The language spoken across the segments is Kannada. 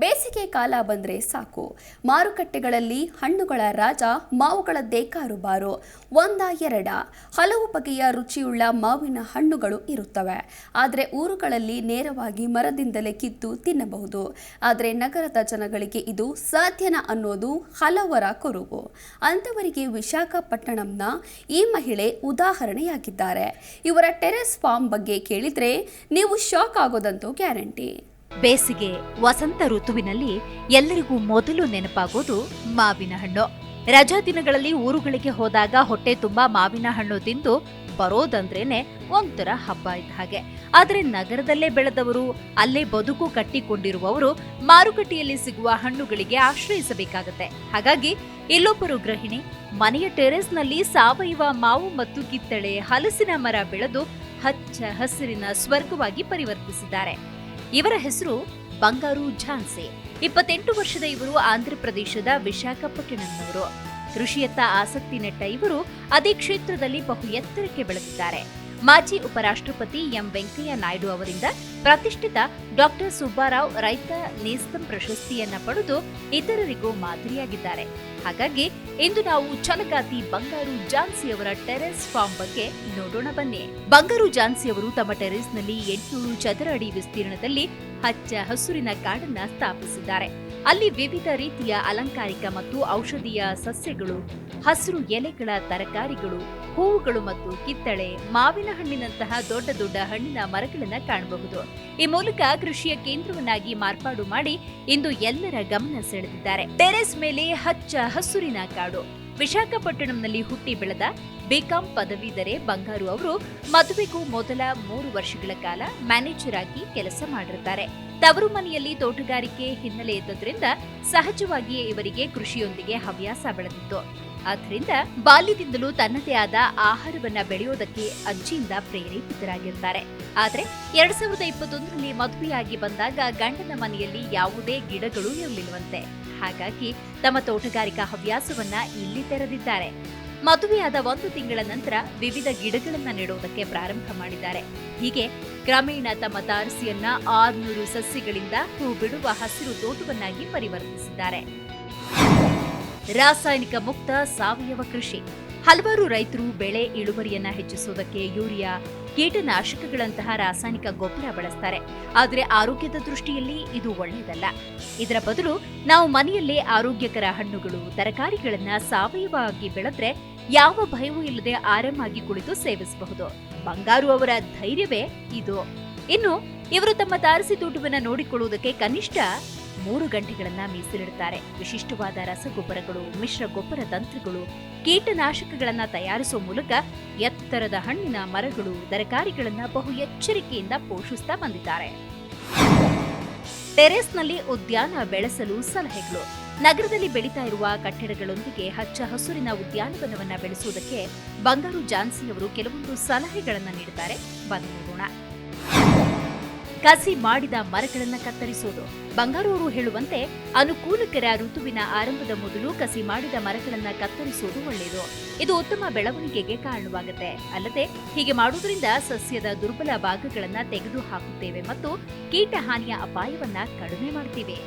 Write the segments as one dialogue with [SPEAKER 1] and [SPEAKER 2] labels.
[SPEAKER 1] ಬೇಸಿಗೆ ಕಾಲ ಬಂದರೆ ಸಾಕು. ಮಾರುಕಟ್ಟೆಗಳಲ್ಲಿ ಹಣ್ಣುಗಳ ರಾಜ ಮಾವುಗಳದ್ದೇ ಕಾರುಬಾರು ಒಂದ ಎರಡ. ಹಲವು ಬಗೆಯ ರುಚಿಯುಳ್ಳ ಮಾವಿನ ಹಣ್ಣುಗಳು ಇರುತ್ತವೆ. ಆದರೆ ಊರುಗಳಲ್ಲಿ ನೇರವಾಗಿ ಮರದಿಂದಲೇ ಕಿತ್ತು ತಿನ್ನಬಹುದು. ಆದರೆ ನಗರದ ಜನಗಳಿಗೆ ಇದು ಸಾಧ್ಯನಾ ಅನ್ನೋದು ಹಲವರ ಕೊರಗು. ಅಂಥವರಿಗೆ ವಿಶಾಖಪಟ್ಟಣಂನ ಈ ಮಹಿಳೆ ಉದಾಹರಣೆಯಾಗಿದ್ದಾರೆ. ಇವರ ಟೆರೆಸ್ ಫಾರ್ಮ್ ಬಗ್ಗೆ ಕೇಳಿದರೆ, ನೀವು ಶಾಕ್ ಆಗೋದಂತೂ ಗ್ಯಾರಂಟಿ.
[SPEAKER 2] ಬೇಸಿಗೆ ವಸಂತ ಋತುವಿನಲ್ಲಿ ಎಲ್ಲರಿಗೂ ಮೊದಲು ನೆನಪಾಗೋದು ಮಾವಿನ ಹಣ್ಣು. ರಜಾ ದಿನಗಳಲ್ಲಿ ಊರುಗಳಿಗೆ ಹೋದಾಗ ಹೊಟ್ಟೆ ತುಂಬಾ ಮಾವಿನ ಹಣ್ಣು ತಿಂದು ಬರೋದಂದ್ರೇನೆ ಒಂಥರ ಹಬ್ಬ ಇದ್ದ ಹಾಗೆ. ಆದ್ರೆ ನಗರದಲ್ಲೇ ಬೆಳೆದವರು, ಅಲ್ಲೇ ಬದುಕು ಕಟ್ಟಿಕೊಂಡಿರುವವರು ಮಾರುಕಟ್ಟೆಯಲ್ಲಿ ಸಿಗುವ ಹಣ್ಣುಗಳಿಗೆ ಆಶ್ರಯಿಸಬೇಕಾಗತ್ತೆ. ಹಾಗಾಗಿ ಇಲ್ಲೊಬ್ಬರು ಗೃಹಿಣಿ, ಮನೆಯ ಟೆರೆಸ್ನಲ್ಲಿ ಸಾವಯವ ಮಾವು ಮತ್ತು ಕಿತ್ತಳೆ ಹಲಸಿನ ಮರ ಬೆಳೆದು ಹಚ್ಚ ಹಸಿರಿನ ಸ್ವರ್ಗವಾಗಿ ಪರಿವರ್ತಿಸಿದ್ದಾರೆ. ಇವರ ಹೆಸರು ಬಂಗಾರು ಝಾನ್ಸೆ. ಇಪ್ಪತ್ತೆಂಟು ವರ್ಷದ ಇವರು ಆಂಧ್ರಪ್ರದೇಶದ ವಿಶಾಖಪಟ್ಟಣಂನವರು. ಕೃಷಿಯತ್ತ ಆಸಕ್ತಿ ನೆಟ್ಟ ಇವರು ಅದೇ ಕ್ಷೇತ್ರದಲ್ಲಿ ಬಹು ಎತ್ತರಕ್ಕೆ ಬೆಳೆದಿದ್ದಾರೆ. ಮಾಜಿ ಉಪರಾಷ್ಟ್ರಪತಿ ಎಂ ವೆಂಕಯ್ಯ ನಾಯ್ಡು ಅವರಿಂದ ಪ್ರತಿಷ್ಠಿತ ಡಾಕ್ಟರ್ ಸುಬ್ಬಾರಾವ್ ರೈತ ನೇಸ್ತಂ ಪ್ರಶಸ್ತಿಯನ್ನ ಪಡೆದು ಇತರರಿಗೂ ಮಾದರಿಯಾಗಿದ್ದಾರೆ. ಹಾಗಾಗಿ ಇಂದು ನಾವು ಛಲಗಾತಿ ಬಂಗಾರು ಜಾನ್ಸಿ ಅವರ ಟೆರೆಸ್ ಫಾರ್ಮ್ ಬಗ್ಗೆ ನೋಡೋಣ ಬನ್ನಿ. ಬಂಗಾರು ಜಾನ್ಸಿ ಅವರು ತಮ್ಮ ಟೆರೆಸ್ನಲ್ಲಿ ಎಂಟುನೂರು ಚದರ ಅಡಿ ವಿಸ್ತೀರ್ಣದಲ್ಲಿ ಹಚ್ಚ ಹಸುರಿನ ಕಾಡನ್ನ ಸ್ಥಾಪಿಸಿದ್ದಾರೆ. ಅಲ್ಲಿ ವಿವಿಧ ರೀತಿಯ ಅಲಂಕಾರಿಕ ಮತ್ತು ಔಷಧೀಯ ಸಸ್ಯಗಳು, ಹಸಿರು ಎಲೆಗಳ ತರಕಾರಿಗಳು, ಹೂವುಗಳು ಮತ್ತು ಕಿತ್ತಳೆ, ಮಾವಿನ ಹಣ್ಣಿನಂತಹ ದೊಡ್ಡ ದೊಡ್ಡ ಹಣ್ಣಿನ ಮರಗಳನ್ನು ಕಾಣಬಹುದು. ಈ ಮೂಲಕ ಕೃಷಿಯ ಕೇಂದ್ರವನ್ನಾಗಿ ಮಾರ್ಪಾಡು ಮಾಡಿ ಇಂದು ಎಲ್ಲರ ಗಮನ ಸೆಳೆದಿದ್ದಾರೆ. ಟೆರೆಸ್ ಮೇಲೆ ಹಚ್ಚ ಹಸುರಿನ ಕಾಡು. ವಿಶಾಖಪಟ್ಟಣಂನಲ್ಲಿ ಹುಟ್ಟಿ ಬೆಳೆದ ಬಿಕಾಂ ಪದವೀಧರೆ ಬಂಗಾರು ಅವರು ಮದುವೆಗೂ ಮೊದಲ ಮೂರು ವರ್ಷಗಳ ಕಾಲ ಮ್ಯಾನೇಜರ್ ಆಗಿ ಕೆಲಸ ಮಾಡಿರುತ್ತಾರೆ. ತವರು ಮನೆಯಲ್ಲಿ ತೋಟಗಾರಿಕೆ ಹಿನ್ನೆಲೆ ಇದ್ದದ್ರಿಂದ ಸಹಜವಾಗಿಯೇ ಇವರಿಗೆ ಕೃಷಿಯೊಂದಿಗೆ ಹವ್ಯಾಸ ಬೆಳೆದಿತ್ತು. ಆದ್ರಿಂದ ಬಾಲ್ಯದಿಂದಲೂ ತನ್ನದೇ ಆದ ಆಹಾರವನ್ನ ಬೆಳೆಯೋದಕ್ಕೆ ಅಜ್ಜಿಯಿಂದ ಪ್ರೇರೇಪಿತರಾಗಿರ್ತಾರೆ. ಆದರೆ ಎರಡ್ ಸಾವಿರದ ಇಪ್ಪತ್ತೊಂದರಲ್ಲಿ ಮದುವೆಯಾಗಿ ಬಂದಾಗ ಗಂಡನ ಮನೆಯಲ್ಲಿ ಯಾವುದೇ ಗಿಡಗಳು ಇರಲಿಲ್ಲವಂತೆ. ಹಾಗಾಗಿ ತಮ್ಮ ತೋಟಗಾರಿಕಾ ಹವ್ಯಾಸವನ್ನ ಇಲ್ಲಿ ತೆರೆದಿದ್ದಾರೆ. ಮದುವೆಯಾದ ಒಂದು ತಿಂಗಳ ನಂತರ ವಿವಿಧ ಗಿಡಗಳನ್ನ ನೆಡುವುದಕ್ಕೆ ಪ್ರಾರಂಭ ಮಾಡಿದ್ದಾರೆ. ಹೀಗೆ ಕ್ರಮೇಣ ತಮ್ಮ ತಾರಸಿಯನ್ನ ಆರ್ನೂರು ಸಸ್ಯಗಳಿಂದ ಹೂ ಬಿಡುವ ಹಸಿರು ತೋಟವನ್ನಾಗಿ ಪರಿವರ್ತಿಸಿದ್ದಾರೆ. ರಾಸಾಯನಿಕ ಮುಕ್ತ ಸಾವಯವ ಕೃಷಿ. ಹಲವಾರು ರೈತರು ಬೆಳೆ ಇಳುವರಿಯನ್ನ ಹೆಚ್ಚಿಸುವುದಕ್ಕೆ ಯೂರಿಯಾ, ಕೀಟನಾಶಕಗಳಂತಹ ರಾಸಾಯನಿಕ ಗೊಬ್ಬರ ಬಳಸ್ತಾರೆ. ಆದರೆ ಆರೋಗ್ಯದ ದೃಷ್ಟಿಯಲ್ಲಿ ಇದು ಒಳ್ಳೆಯದಲ್ಲ. ಇದರ ಬದಲು ನಾವು ಮನೆಯಲ್ಲೇ ಆರೋಗ್ಯಕರ ಹಣ್ಣುಗಳು, ತರಕಾರಿಗಳನ್ನ ಸಾವಯವವಾಗಿ ಬೆಳೆದ್ರೆ ಯಾವ ಭಯವೂ ಇಲ್ಲದೆ ಆರಾಮಾಗಿ ಕುಳಿತು ಸೇವಿಸಬಹುದು. ಬಂಗಾರು ಅವರ ಧೈರ್ಯವೇ ಇದು. ಇನ್ನು ಇವರು ತಮ್ಮ ತಾರಸಿ ತೋಟವನ್ನು ನೋಡಿಕೊಳ್ಳುವುದಕ್ಕೆ ಕನಿಷ್ಠ ಮೂರು ಗಂಟೆಗಳನ್ನ ಮೀಸಲಿಡುತ್ತಾರೆ. ವಿಶಿಷ್ಟವಾದ ರಸಗೊಬ್ಬರಗಳು, ಮಿಶ್ರ ಗೊಬ್ಬರ ತಂತ್ರಗಳು, ಕೀಟನಾಶಕಗಳನ್ನ ತಯಾರಿಸುವ ಮೂಲಕ ಎತ್ತರದ ಹಣ್ಣಿನ ಮರಗಳು, ತರಕಾರಿಗಳನ್ನ ಬಹು ಎಚ್ಚರಿಕೆಯಿಂದ ಪೋಷಿಸ್ತಾ ಬಂದಿದ್ದಾರೆ. ಟೆರೆಸ್ನಲ್ಲಿ ಉದ್ಯಾನ ಬೆಳೆಸಲು ಸಲಹೆಗಳು. ನಗರದಲ್ಲಿ ಬೆಳೀತಾ ಇರುವ ಕಟ್ಟಡಗಳೊಂದಿಗೆ ಹಚ್ಚ ಹಸುರಿನ ಉದ್ಯಾನವನವನ್ನ ಬೆಳೆಸುವುದಕ್ಕೆ ಬಂಗಾರು ಜಾನ್ಸಿ ಅವರು ಕೆಲವೊಂದು ಸಲಹೆಗಳನ್ನು ನೀಡಿದ್ದಾರೆ. ಬನ್ನಿ ನೋಡೋಣ. ಕಸಿ ಮಾಡಿದ ಮರಗಳನ್ನು ಕತ್ತರಿಸೋದು. ಬಂಗಾರೂರು ಹೇಳುವಂತೆ ಅನುಕೂಲಕರ ಋತುವಿನ ಆರಂಭದ ಮೊದಲು ಕಸಿ ಮಾಡಿದ ಮರಗಳನ್ನು ಕತ್ತರಿಸುವುದು ಒಳ್ಳೆಯದು. ಇದು ಉತ್ತಮ ಬೆಳವಣಿಗೆಗೆ ಕಾರಣವಾಗುತ್ತೆ. ಅಲ್ಲದೆ ಹೀಗೆ ಮಾಡುವುದರಿಂದ ಸಸ್ಯದ ದುರ್ಬಲ ಭಾಗಗಳನ್ನು ತೆಗೆದು ಹಾಕುತ್ತೇವೆ ಮತ್ತು ಕೀಟ ಹಾನಿಯ ಅಪಾಯವನ್ನ ಕಡಿಮೆ ಮಾಡ್ತೀವಿ.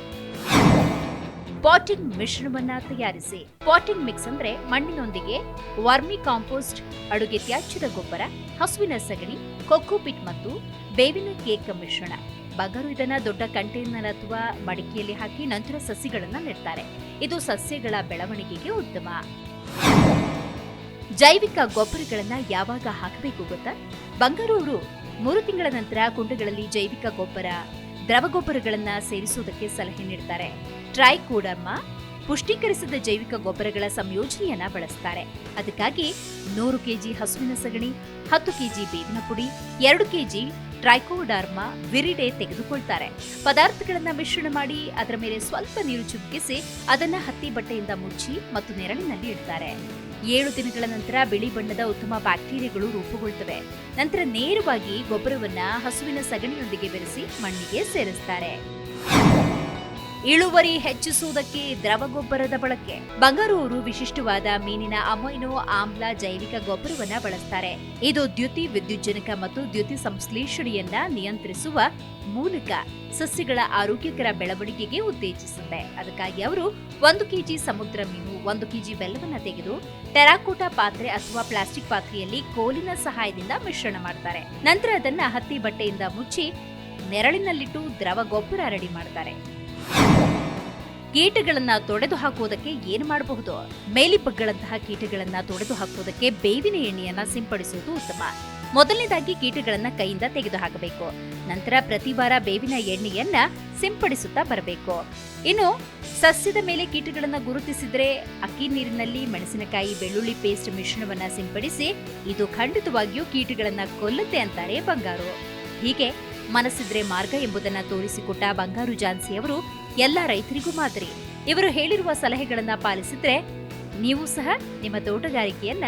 [SPEAKER 2] ಪಾಟಿಂಗ್ ಮಿಶ್ರಣವನ್ನ ತಯಾರಿಸಿ. ಪಾಟಿಂಗ್ ಮಿಕ್ಸ್ ಅಂದ್ರೆ ಮಣ್ಣಿನೊಂದಿಗೆ ವರ್ಮಿ ಕಾಂಪೋಸ್ಟ್, ಅಡುಗೆ ತ್ಯಾಜ್ಯದ ಗೊಬ್ಬರ, ಹಸುವಿನ ಸಗಣಿ ಕೊಕ್ಕೋಪಿಟ್ ಮತ್ತು ಬೇವಿನ ಕೇಕ್ ಮಿಶ್ರಣ. ಬಗರು ಇದನ್ನ ದೊಡ್ಡ ಕಂಟೈನರ್ ಅಥವಾ ಮಡಿಕೆಯಲ್ಲಿ ಹಾಕಿ ನಂತರ ಸಸಿಗಳನ್ನ ನೆಡ್ತಾರೆ. ಇದು ಸಸ್ಯಗಳ ಬೆಳವಣಿಗೆಗೆ ಉತ್ತಮ. ಜೈವಿಕ ಗೊಬ್ಬರಗಳನ್ನ ಯಾವಾಗ ಹಾಕಬೇಕು ಗೊತ್ತಾ? ಬಂಗಾರೂರು ಮೂರು ತಿಂಗಳ ನಂತರ ಕುಂಡಗಳಲ್ಲಿ ಜೈವಿಕ ಗೊಬ್ಬರ, ದ್ರವ ಗೊಬ್ಬರಗಳನ್ನ ಸೇರಿಸುವುದಕ್ಕೆ ಸಲಹೆ ನೀಡುತ್ತಾರೆ ಟ್ರೈಕೋಡರ್ಮ ಪುಷ್ಟೀಕರಿಸಿದ ಜೈವಿಕ ಗೊಬ್ಬರಗಳ ಸಂಯೋಜನೆಯನ್ನ ಬಳಸ್ತಾರೆ. ಅದಕ್ಕಾಗಿ ನೂರು ಕೆಜಿ ಹಸುವಿನ ಸಗಣಿ, ಹತ್ತು ಕೆಜಿ ಬೇವಿನ ಪುಡಿ, ಎರಡು ಕೆಜಿ ಟ್ರೈಕೋಡರ್ಮ ವಿರಿಡೆ ತೆಗೆದುಕೊಳ್ತಾರೆ. ಪದಾರ್ಥಗಳನ್ನ ಮಿಶ್ರಣ ಮಾಡಿ ಅದರ ಮೇಲೆ ಸ್ವಲ್ಪ ನೀರು ಚಿಮುಕಿಸಿ ಅದನ್ನ ಹತ್ತಿ ಬಟ್ಟೆಯಿಂದ ಮುಚ್ಚಿ ಮತ್ತು ನೆರಳಿನಲ್ಲಿ ಇಡ್ತಾರೆ. ಏಳು ದಿನಗಳ ನಂತರ ಬಿಳಿ ಬಣ್ಣದ ಉತ್ತಮ ಬ್ಯಾಕ್ಟೀರಿಯಾಗಳು ರೂಪುಗೊಳ್ತವೆ. ನಂತರ ನೇರವಾಗಿ ಗೊಬ್ಬರವನ್ನ ಹಸುವಿನ ಸಗಣಿಯೊಂದಿಗೆ ಬೆರೆಸಿ ಮಣ್ಣಿಗೆ ಸೇರಿಸ್ತಾರೆ. ಇಳುವರಿ ಹೆಚ್ಚಿಸುವುದಕ್ಕೆ ದ್ರವ ಗೊಬ್ಬರದ ಬಳಕೆ. ಬಂಗಾರೂರು ವಿಶಿಷ್ಟವಾದ ಮೀನಿನ ಅಮೈನೋ ಆಮ್ಲ ಜೈವಿಕ ಗೊಬ್ಬರವನ್ನು ಬಳಸ್ತಾರೆ. ಇದು ದ್ಯುತಿ, ವಿದ್ಯುಜ್ಜನಕ ಮತ್ತು ದ್ಯುತಿ ಸಂಶ್ಲೇಷಣೆಯನ್ನ ನಿಯಂತ್ರಿಸುವ ಮೂಲಕ ಸಸ್ಯಗಳ ಆರೋಗ್ಯಕರ ಬೆಳವಣಿಗೆಗೆ ಉತ್ತೇಜಿಸುತ್ತೆ. ಅದಕ್ಕಾಗಿ ಅವರು ಒಂದು ಕೆಜಿ ಸಮುದ್ರ ಮೀನು, ಒಂದು ಕೆಜಿ ಬೆಲ್ಲವನ್ನು ತೆಗೆದು ಟೆರಾಕೋಟಾ ಪಾತ್ರೆ ಅಥವಾ ಪ್ಲಾಸ್ಟಿಕ್ ಪಾತ್ರೆಯಲ್ಲಿ ಕೋಲಿನ ಸಹಾಯದಿಂದ ಮಿಶ್ರಣ ಮಾಡ್ತಾರೆ. ನಂತರ ಅದನ್ನ ಹತ್ತಿ ಬಟ್ಟೆಯಿಂದ ಮುಚ್ಚಿ ನೆರಳಿನಲ್ಲಿಟ್ಟು ದ್ರವ ಗೊಬ್ಬರ ರೆಡಿ ಮಾಡ್ತಾರೆ. ಕೀಟಗಳನ್ನ ತೊಡೆದು ಹಾಕುವುದಕ್ಕೆ ಏನು ಮಾಡಬಹುದು? ಮೇಲಿಪಗ್ಗಳಂತಹ ಕೀಟಗಳನ್ನ ತೊಡೆದು ಹಾಕುವುದಕ್ಕೆ ಬೇವಿನ ಎಣ್ಣೆಯನ್ನ ಸಿಂಪಡಿಸುವುದು ಉತ್ತಮ. ಮೊದಲನೇದಾಗಿ ಕೀಟಗಳನ್ನ ಕೈಯಿಂದ ತೆಗೆದು ಹಾಕಬೇಕು. ನಂತರ ಪ್ರತಿ ವಾರ ಬೇವಿನ ಎಣ್ಣೆಯನ್ನ ಸಿಂಪಡಿಸುತ್ತಾ ಬರಬೇಕು. ಇನ್ನು ಸಸ್ಯದ ಮೇಲೆ ಕೀಟಗಳನ್ನ ಗುರುತಿಸಿದ್ರೆ ಅಕ್ಕಿ ನೀರಿನಲ್ಲಿ ಮೆಣಸಿನಕಾಯಿ, ಬೆಳ್ಳುಳ್ಳಿ ಪೇಸ್ಟ್ ಮಿಶ್ರಣವನ್ನ ಸಿಂಪಡಿಸಿ ಇದು ಖಂಡಿತವಾಗಿಯೂ ಕೀಟಗಳನ್ನ ಕೊಲ್ಲುತ್ತೆ ಅಂತಾರೆ ಬಂಗಾರು. ಹೀಗೆ ಮನಸ್ಸಿದ್ರೆ ಮಾರ್ಗ ಎಂಬುದನ್ನ ತೋರಿಸಿಕೊಟ್ಟ ಬಂಗಾರು ಜಾನ್ಸಿ ಅವರು ಎಲ್ಲ ರೈತರಿಗೂ ಮಾದರಿ. ಇವರು ಹೇಳಿರುವ ಸಲಹೆಗಳನ್ನ ಪಾಲಿಸಿದ್ರೆ ನೀವು ಸಹ ನಿಮ್ಮ ತೋಟಗಾರಿಕೆಯನ್ನ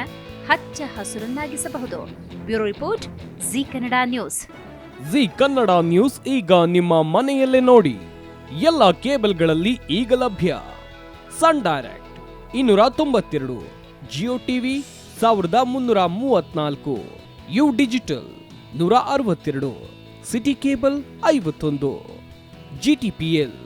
[SPEAKER 2] ಹಚ್ಚ ಹಸುರನ್ನಾಗಿಸಬಹುದು. Bureau report, Zee Kannada news.
[SPEAKER 3] Zee Kannada news ಈಗ ನಿಮ್ಮ ಮನೆಯಲ್ಲೇ ನೋಡಿ. ಎಲ್ಲ ಕೇಬಲ್ಗಳಲ್ಲಿ ಈಗ ಲಭ್ಯ. ಸನ್ ಡೈರೆಕ್ಟ್, ಇನ್ನೂರ ತೊಂಬತ್ತೆರಡು, ಜಿಯೋ ಟಿವಿ, ಸಾವಿರದ ಮುನ್ನೂರ ಮೂವತ್ನಾಲ್ಕು ಯು ಡಿಜಿಟಲ್, ನೂರ ಅರವತ್ತೆರಡು, ಸಿಟಿ ಕೇಬಲ್ ಐವತ್ತೊಂದು, ಜಿ ಟಿ ಪಿ ಎಲ್.